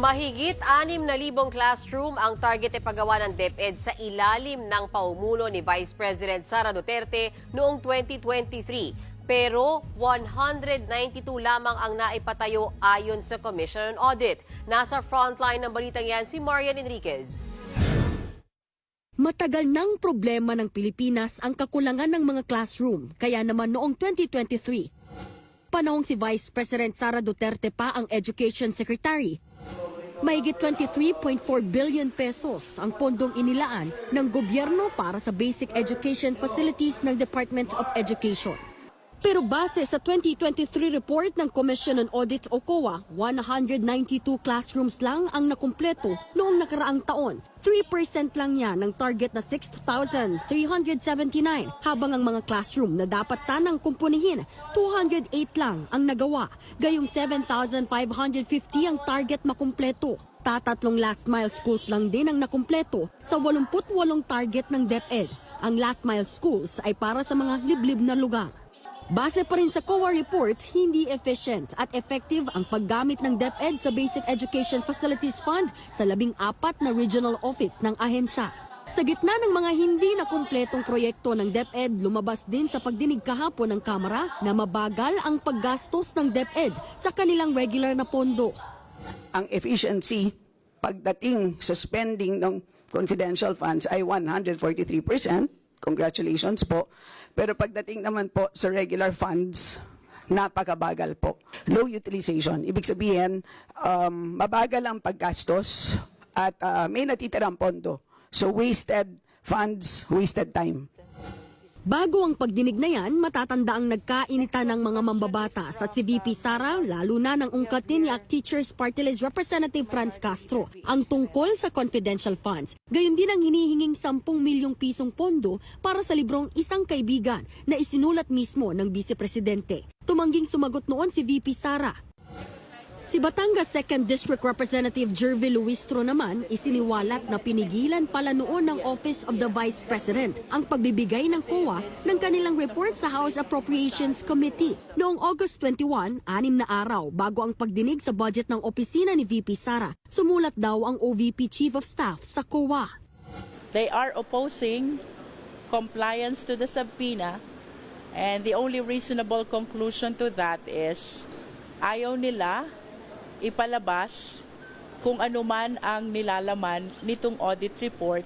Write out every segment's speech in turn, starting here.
Mahigit 6,000 classroom ang target ipagawa ng DepEd sa ilalim ng paumulo ni Vice President Sara Duterte noong 2023. Pero 192 lamang ang naipatayo ayon sa Commission on Audit. Nasa frontline ng balitang yan si Marian Enriquez. Matagal nang problema ng Pilipinas ang kakulangan ng mga classroom, kaya naman noong 2023, panahong si Vice President Sara Duterte pa ang Education Secretary. Mahigit 23.4 billion pesos ang pondong inilaan ng gobyerno para sa basic education facilities ng Department of Education. Pero base sa 2023 report ng Commission on Audit o COA, 192 classrooms lang ang nakumpleto noong nakaraang taon. 3% lang yan ng target na 6,379 habang ang mga classroom na dapat sanang kumpunihin, 208 lang ang nagawa. Gayong 7,550 ang target makumpleto. Tatatlong last mile schools lang din ang nakumpleto sa 88 target ng DepEd. Ang last mile schools ay para sa mga liblib na lugar. Base pa rin sa COA report, hindi efficient at effective ang paggamit ng DepEd sa Basic Education Facilities Fund sa labing apat na regional office ng ahensya. Sa gitna ng mga hindi na kumpletong proyekto ng DepEd, lumabas din sa pagdinig kahapon ng Kamara na mabagal ang paggastos ng DepEd sa kanilang regular na pondo. ang efficiency pagdating sa spending ng confidential funds ay 143%. Congratulations po. Pero pagdating naman po sa regular funds, napakabagal po. Low utilization. Ibig sabihin, um, mabagal ang paggastos at uh, may natitirang pondo. So wasted funds, wasted time. Bago ang pagdinig na yan, matatanda ang nagkainitan ng mga mambabatas at si VP Sara, lalo na ng ungkatin ni ACT Teachers Party List Representative Franz Castro, ang tungkol sa confidential funds. Gayon din ang hinihinging 10 milyong pisong pondo para sa librong isang kaibigan na isinulat mismo ng Vice Presidente. Tumangging sumagot noon si VP Sara. Si Batangas 2nd District Representative Jervy Luistro naman isiniwalat na pinigilan pala noon ng Office of the Vice President ang pagbibigay ng COA ng kanilang report sa House Appropriations Committee. Noong August 21, anim na araw bago ang pagdinig sa budget ng opisina ni VP Sara, sumulat daw ang OVP Chief of Staff sa COA. They are opposing compliance to the subpoena and the only reasonable conclusion to that is ayaw nila ipalabas kung ano man ang nilalaman nitong audit report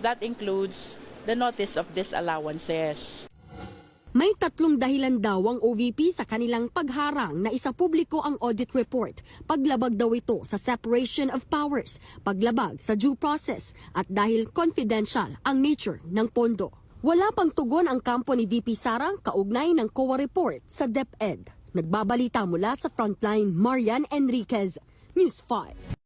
that includes the notice of disallowances. May tatlong dahilan daw ang OVP sa kanilang pagharang na isa publiko ang audit report. Paglabag daw ito sa separation of powers, paglabag sa due process at dahil confidential ang nature ng pondo. Wala pang tugon ang kampo ni VP Sara kaugnay ng COA report sa DepEd. Nagbabalita mula sa frontline, Marian Enriquez, News 5.